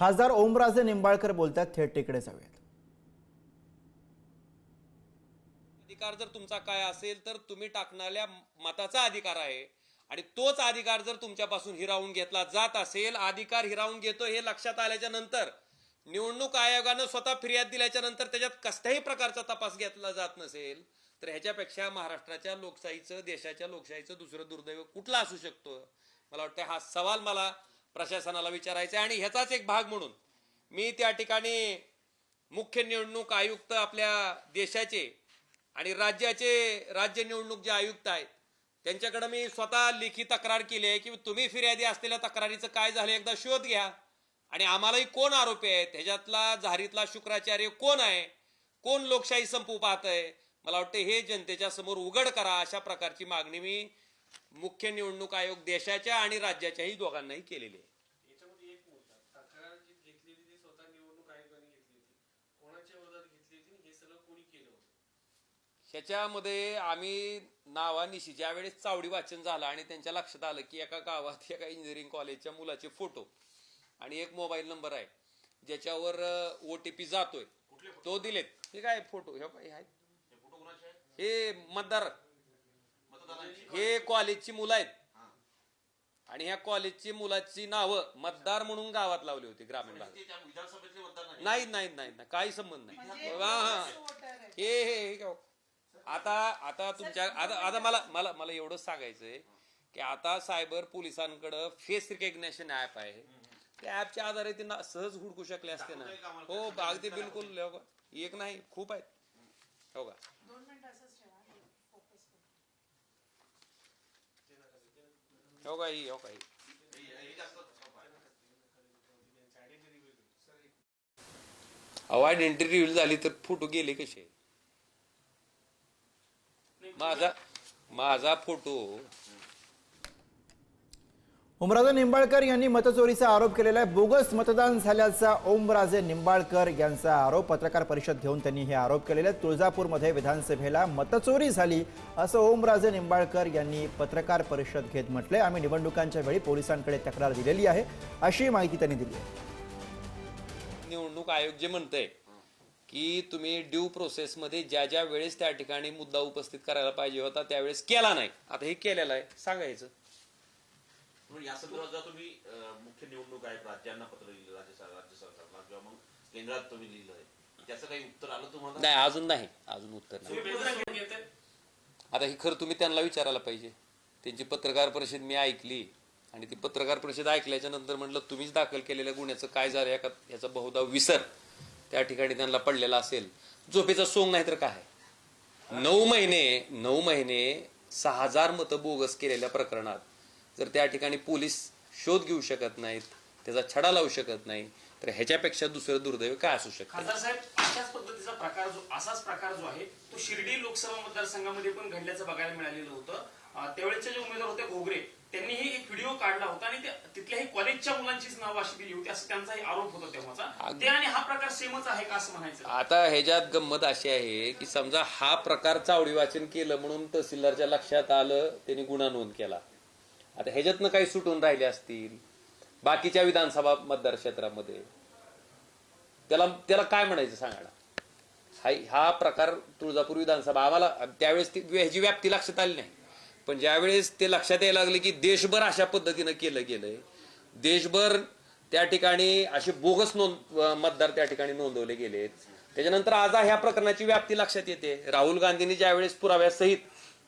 खासदार ओमराजे निंबाळकर बोलतात थेट तिकडे जाऊयात. अधिकार जर तुमचा काय असेल तर तुम्ही टाकणाऱ्या मताचा अधिकार आहे. आणि तोच अधिकार जर तुमच्यापासून हिरावून घेतला जात असेल अधिकार हिरावून घेतो हे लक्षात आल्याच्यानंतर निवडणूक आयोगानं स्वतः फिर्याद दिल्याच्या नंतर त्याच्यात कसल्याही प्रकारचा तपास घेतला जात नसेल तर ह्याच्यापेक्षा महाराष्ट्राच्या लोकशाहीचं देशाच्या लोकशाहीचं दुसरं दुर्दैव कुठलं असू शकतो? मला वाटतं हा सवाल मला प्रशासनाला विचारायचं आहे. आणि ह्याचाच एक भाग म्हणून मी त्या ठिकाणी मुख्य निवडणूक आयुक्त आपल्या देशाचे आणि राज्याचे राज्य निवडणूक जे आयुक्त आहेत त्यांच्याकडे मी स्वतः लेखी तक्रार केली आहे की तुम्ही फिर्यादी असलेल्या तक्रारीचं काय झालं एकदा शोध घ्या. आणि आम्हालाही कोण आरोपी आहेत? ह्याच्यातला झारीतला शुक्राचार्य कोण आहे? कोण लोकशाही संपू पाहत आहे मला वाटतं हे जनतेच्या समोर उघड करा अशा प्रकारची मागणी मी मुख्य निवडणूक आयोग देशाच्या आणि राज्याच्याही दोघांनाही केलेली आहे. याच्यामध्ये एक मुद्दा तक्रार जी घेतलेली ती स्वतः निवडणूक आयोगाने घेतली होती. कोणाच्या विरोधात घेतली होती आणि हे सगळं कोणी केलं होतं? ह्याच्यामध्ये आम्ही नावानिशी ज्यावेळेस चावडी वाचन झालं आणि त्यांच्या लक्षात आलं की एका गावात एका इंजिनिअरिंग कॉलेजच्या मुलाचे फोटो आणि एक मोबाईल नंबर आहे ज्याच्यावर ओ टी पी जातोय. तो दिलेत. हे काय फोटो हे हे मतदार. हे कॉलेजची मुलं आहेत. आणि ह्या कॉलेजची मुलाची नावं मतदार म्हणून गावात लावली होती ग्रामीण भागात. नाही नाही नाही नाही काही संबंध नाही. हा हा. हे काय? आता आता तुमच्या आता आता मला मला मला एवढंच सांगायचंय की आता सायबर पोलिसांकडं फेस रिकग्नेशन ऍप आहे. त्या ऍपच्या आधारे ते सहज हुडकू शकले असते ना. हो अगदी बिलकुल? एक नाही खूप आहेत. हो का? हो का ही हो का ही. अहो आयडेंटिटी रिव्हिल झाली तर फोटो गेले कसे? माझा माझा फोटो ओमराजे निंबाळकर यांनी मतचोरीचा आरोप केलेला आहे. बोगस मतदान झाल्याचा ओमराजे निंबाळकर यांचा आरोप. पत्रकार परिषद घेऊन त्यांनी हे आरोप केलेले आहेत. तुळजापूरमध्ये विधानसभेला मतचोरी झाली असं ओमराजे निंबाळकर यांनी पत्रकार परिषद घेत म्हटलंय. आम्ही निवडणुकांच्या वेळी पोलिसांकडे तक्रार दिलेली आहे. अशी माहिती त्यांनी दिली आहे. निवडणूक आयोग जे म्हणतंय की तुम्ही ड्यू प्रोसेसमध्ये ज्या ज्या वेळेस त्या ठिकाणी मुद्दा उपस्थित करायला पाहिजे होता त्यावेळेस केला नाही. आता हे केलेलं आहे. सांगायचं. म्हणून या संदर्भात जेव्हा तुम्ही मुख्य निवडणूक आहे राज्यांना पत्र लिहिलं राज्य सर- राज्य सरकारला किंवा मग केंद्रात तुम्ही लिहिलंय त्याचं काही उत्तर आलं तुम्हाला? नाही अजून नाही. अजून उत्तर नाही? आता ही खरं तुम्ही त्यांना विचारायला पाहिजे. त्यांची पत्रकार परिषद मी ऐकली आणि ती पत्रकार परिषद ऐकल्याच्या नंतर म्हटलं तुम्हीच दाखल केलेल्या गुन्ह्याचं काय झालं याचा याचा बहुधा विसर. त्या ठिकाणी त्यांना पडलेला असेल. झोपेचा सोंग नाही तर काय? नऊ महिने नऊ महिने सहा हजार मतं बोगस केलेल्या प्रकरणात जर त्या ठिकाणी पोलीस शोध घेऊ शकत नाहीत त्याचा छडा लावू शकत नाही तर ह्याच्यापेक्षा दुसरं दुर्दैव काय असू शकतं? खासदार साहेब अशाच पद्धतीचा प्रकार जो असाच प्रकार जो आहे तो शिर्डी लोकसभा मतदारसंघामध्ये पण घडल्याचं बघायला मिळालेलं होतं. अं, त्यावेळेचे जे उमेदवार होते घोगरे त्यांनीही एक व्हिडिओ काढला होता आणि त्या- तिथल्याही कॉलेजच्या मुलांचीच नावं अशी दिली होती असं त्यांचाही आरोप होता तेव्हाचा. ते आणि हा प्रकार सेमच आहे का असं म्हणायचं? आता ह्याच्यात गंमत अशी आहे की समजा हा प्रकार चावडी वाचन केलं म्हणून तहसीलदारच्या लक्षात आलं त्यांनी गुन्हा नोंद केला. आता ह्याच्यातनं काही सुटून राहिले असतील बाकीच्या विधानसभा मतदार क्षेत्रामध्ये त्याला त्याला काय म्हणायचं सांगायला? हा हा प्रकार तुळजापूर विधानसभा आम्हाला त्यावेळेस ती ह्याची व्याप्ती लक्षात आली नाही. पण ज्यावेळेस ते लक्षात यायला लागले की देशभर अशा पद्धतीनं केलं गेलंय देशभर त्या ठिकाणी असे बोगस नोंद मतदार त्या ठिकाणी नोंदवले गेलेत. त्याच्यानंतर आज ह्या प्रकरणाची व्याप्ती लक्षात येते. राहुल गांधींनी ज्यावेळेस पुराव्यासहित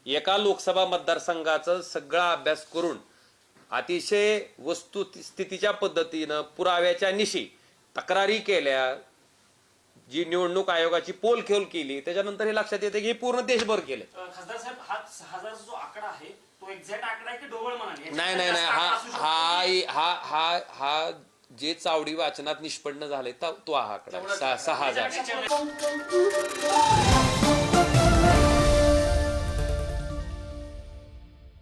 एका लोकसभा मतदारसंघाचा सगळा अभ्यास करून अतिशय वस्तुस्थितीच्या पद्धतीनं पुराव्याच्या निशी तक्रारी केल्या जी निवडणूक आयोगाची पोल खेळ केली त्याच्यानंतर हे लक्षात येते की हे पूर्ण देशभर केलं. अं, खासदार साहेब हा सहा हजारचा जो आकडा आहे तो एक्झॅक्ट आकडा आहे की ढोबळ म्हणाले नाही नाही नाही हा हा हा हा हा जे चावडी वाचनात निष्पन्न झाले तो हा आकडा. सहा हजार